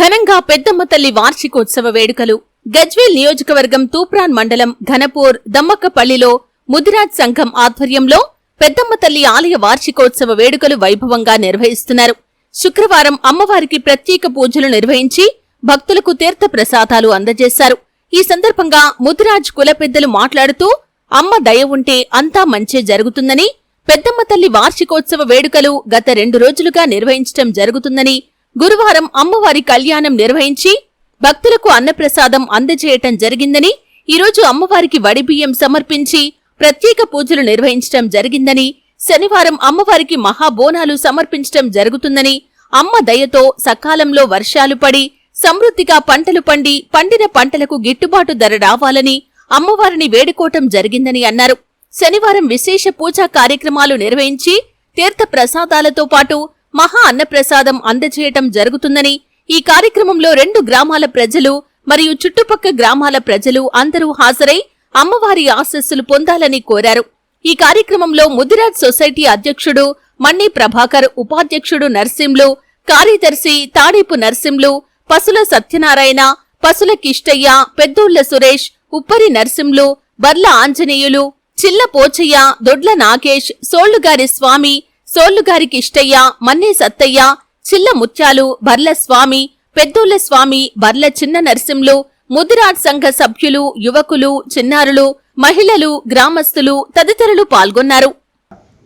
ఘనంగా పెద్దమ్మ తల్లి వార్షికోత్సవ వేడుకలు. గజ్వేల్ నియోజకవర్గం తూప్రాన్ మండలం ఘనపూర్ దమ్మక్కపల్లిలో ముదిరాజ్ సంఘం ఆధ్వర్యంలో పెద్దమ్మ తల్లి ఆలయ వార్షికోత్సవ వేడుకలు వైభవంగా నిర్వహిస్తున్నారు. శుక్రవారం అమ్మవారికి ప్రత్యేక పూజలు నిర్వహించి భక్తులకు తీర్థ ప్రసాదాలు అందజేశారు. ఈ సందర్భంగా ముదిరాజ్ కుల పెద్దలు మాట్లాడుతూ అమ్మ దయ ఉంటే అంతా మంచే జరుగుతుందని పెద్దమ్మ తల్లి వార్షికోత్సవ వేడుకలు గత రెండు రోజులుగా నిర్వహించటం జరుగుతుందని గురువారం అమ్మవారి కళ్యాణం నిర్వహించి భక్తులకు అన్నప్రసాదం అందజేయటం జరిగిందని ఈరోజు అమ్మవారికి వడిబియ్యం సమర్పించి ప్రత్యేక పూజలు నిర్వహించటం జరిగిందని శనివారం అమ్మవారికి మహాబోనాలు సమర్పించటం జరుగుతుందని అమ్మ దయతో సకాలంలో వర్షాలు పడి సమృద్ధిగా పంటలు పండి పండిన పంటలకు గిట్టుబాటు ధర రావాలని అమ్మవారిని వేడుకోవటం జరిగిందని అన్నారు. శనివారం విశేష పూజా కార్యక్రమాలు నిర్వహించి తీర్థ ప్రసాదాలతో పాటు మహా అన్నప్రసాదం అందజేయటం జరుగుతుందని ఈ కార్యక్రమంలో రెండు గ్రామాల ప్రజలు మరియు చుట్టుపక్క గ్రామాల ప్రజలు అందరూ హాజరై అమ్మవారి ఆశస్సులు పొందాలని కోరారు. ఈ కార్యక్రమంలో ముదిరాజ్ సొసైటీ అధ్యక్షుడు మన్ని ప్రభాకర్ ఉపాధ్యక్షుడు నర్సింలు కార్యదర్శి తాడేపు నర్సింలు పసుల సత్యనారాయణ పసుల కిష్టయ్య పెద్దోళ్ళ సురేష్ ఉప్పరి నర్సింలు బర్ల ఆంజనేయులు చిల్ల పోచయ్య దొడ్ల నాగేష్ సోళ్ళుగారి స్వామి సోళ్ళుగారి ఇష్టయ్య మన్నే సత్తయ్య చిల్ల ముత్యాలు బర్ల స్వామి పెద్దోళ్ళ స్వామి బర్ల చిన్న నరసింలు ముదిరాజ్ సంఘ సభ్యులు యువకులు చిన్నారులు మహిళలు గ్రామస్తులు తదితరులు పాల్గొన్నారు.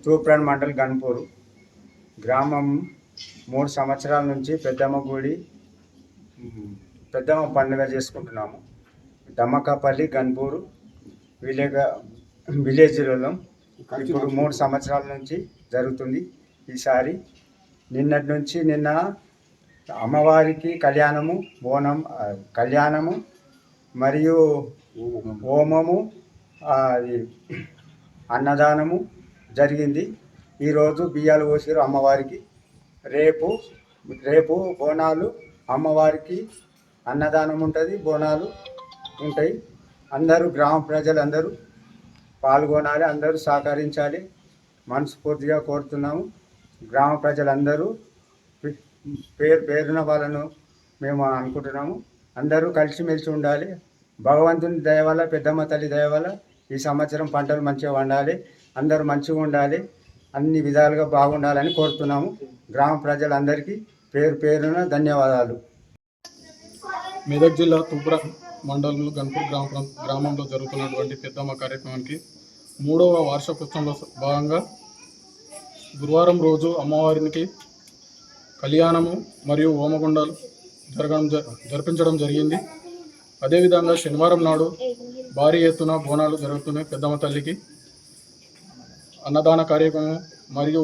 తూప్రాన్ మండల్ గన్పూర్ గ్రామం మూడు సంవత్సరాల నుంచి పెద్దమ్మ గుడి పెద్దమ్మ పండుగ చేసుకుంటున్నాము. దమ్మకాపల్లి గన్పూరు విలేజ్ విలేజ్లలో ఇప్పుడు మూడు సంవత్సరాల నుంచి జరుగుతుంది ఈసారి. నిన్నటి నుంచి నిన్న అమ్మవారికి కళ్యాణము బోనం కళ్యాణము మరియు హోమము అది అన్నదానము జరిగింది. ఈరోజు బియ్యాలు పోసారు అమ్మవారికి. రేపు రేపు బోనాలు అమ్మవారికి అన్నదానం ఉంటుంది బోనాలు ఉంటాయి. అందరూ గ్రామ ప్రజలందరూ పాల్గొనాలి అందరూ సహకరించాలి. మనస్ఫూర్తిగా కోరుతున్నాము. గ్రామ ప్రజలందరూ పేరు పేరున వాళ్ళను మేము అనుకుంటున్నాము. అందరూ కలిసిమెలిసి ఉండాలి. భగవంతుని దయ వల్ల పెద్దమ్మ తల్లి దయ వల్ల ఈ సంవత్సరం పంటలు మంచిగా వండాలి అందరూ మంచిగా ఉండాలి. అన్ని విధాలుగా బాగుండాలని కోరుతున్నాము. గ్రామ ప్రజలందరికీ పేరు పేరున ధన్యవాదాలు. మెదక్ జిల్లా తుబ్ర మండలంలో గన్పూర్ గ్రామ గ్రామంలో జరుగుతున్నటువంటి పెద్దమ్మ కార్యక్రమానికి మూడవ వార్షికోత్సవంలో భాగంగా గురువారం రోజు అమ్మవారికి కళ్యాణము మరియు హోమగుండాలు జరగడం జ- జరిపించడం జరిగింది. అదేవిధంగా శనివారం నాడు భారీ ఎత్తున బోనాలు జరుగుతున్నాయి పెద్దమ్మ తల్లికి. అన్నదాన కార్యక్రమం మరియు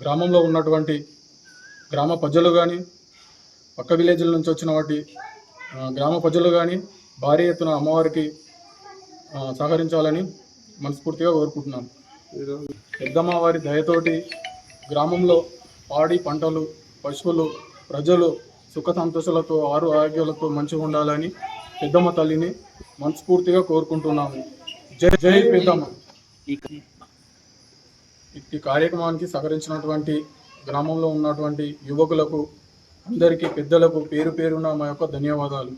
గ్రామంలో ఉన్నటువంటి గ్రామ ప్రజలు కానీ పక్క విలేజ్ల నుంచి వచ్చిన వాటి గ్రామ ప్రజలు కానీ భారీ ఎత్తున అమ్మవారికి సహకరించాలని మనస్ఫూర్తిగా కోరుకుంటున్నాను పెద్దమ్మవారి దయతోటి గ్రామంలో పాడి పంటలు పశువులు ప్రజలు సుఖ సంతోషాలతో ఆరు ఆరోగ్యాలతో మంచిగా ఉండాలని పెద్దమ్మ తల్లిని మనస్ఫూర్తిగా కోరుకుంటున్నాము. జై జై పెద్దమ్మ. ఈ కార్యక్రమానికి సహకరించినటువంటి గ్రామంలో ఉన్నటువంటి యువకులకు అందరికీ పెద్దలకు పేరు పేరున మా యొక్క ధన్యవాదాలు.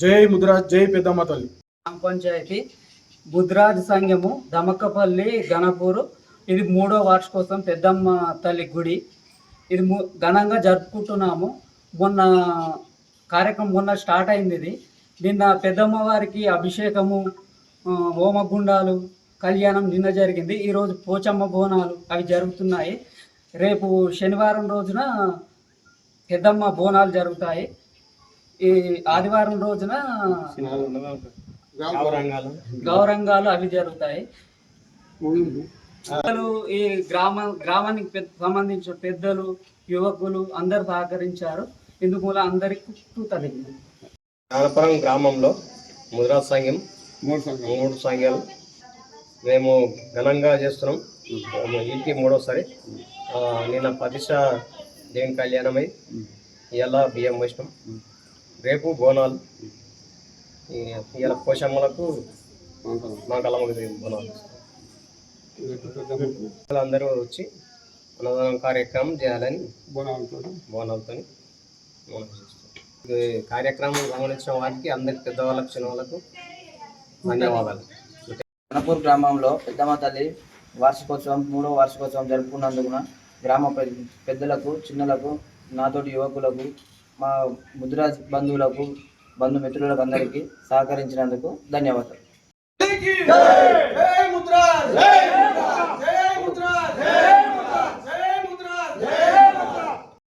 జై ముద్రాజ్ జై పెద్దమ్మ తల్లి. గ్రామ పంచాయతీ బుద్రాజ్ సంఘము దమక్కపల్లి గణపూరు. ఇది మూడో వార్షికోత్సవం పెద్దమ్మ తల్లి గుడి. ఇది ఘనంగా జరుపుకుంటున్నాము. మొన్న కార్యక్రమం మొన్న స్టార్ట్ అయింది ఇది. నిన్న పెద్దమ్మ వారికి అభిషేకము హోమగుండాలు కళ్యాణం నిన్న జరిగింది. ఈరోజు పోచమ్మ బోనాలు అవి జరుగుతున్నాయి. రేపు శనివారం రోజున పెద్దమ్మ బోనాలు జరుగుతాయి. ఈ ఆదివారం రోజున గౌరంగాలు అవి జరుగుతాయి. ఈ గ్రామ గ్రామానికి పెద్ద సంబంధించిన పెద్దలు యువకులు అందరు సహకరించారు. ఇందుకు మూల అందరికి కృతజ్ఞతలు. నానపురం గ్రామంలో ముద్రా సంఘం మూడు సంఘాలు. మేము ఘనంగా చేస్తున్నాం. ఇంటి మూడోసారి. నిన్న ప్రతిష్ట దేవుని కళ్యాణమై ఇలా బియ్యం పోసినాం. రేపు బోనాలు. ఇలా పోషమ్మలకు మా కలమ్మకి బోనాలు అందరూ వచ్చి అన్నదానం కార్యక్రమం చేయాలని బోనాలతో మనం చేస్తాం. ఈ కార్యక్రమం గమనించిన వారికి అందరికి పెద్దవాళ్ళకు చిన్నవాళ్ళకు ధన్యవాదాలు. గణపూర్ గ్రామంలో పెద్దమ్మ తల్లి వార్షికోత్సవం మూడో వార్షికోత్సవం జరుపుకున్నందున గ్రామ పెద్దలకు చిన్నలకు నాతోటి యువకులకు మా ముద్రాజ్ బంధువులకు బంధుమిత్రులకు అందరికీ సహకరించినందుకు ధన్యవాదాలు.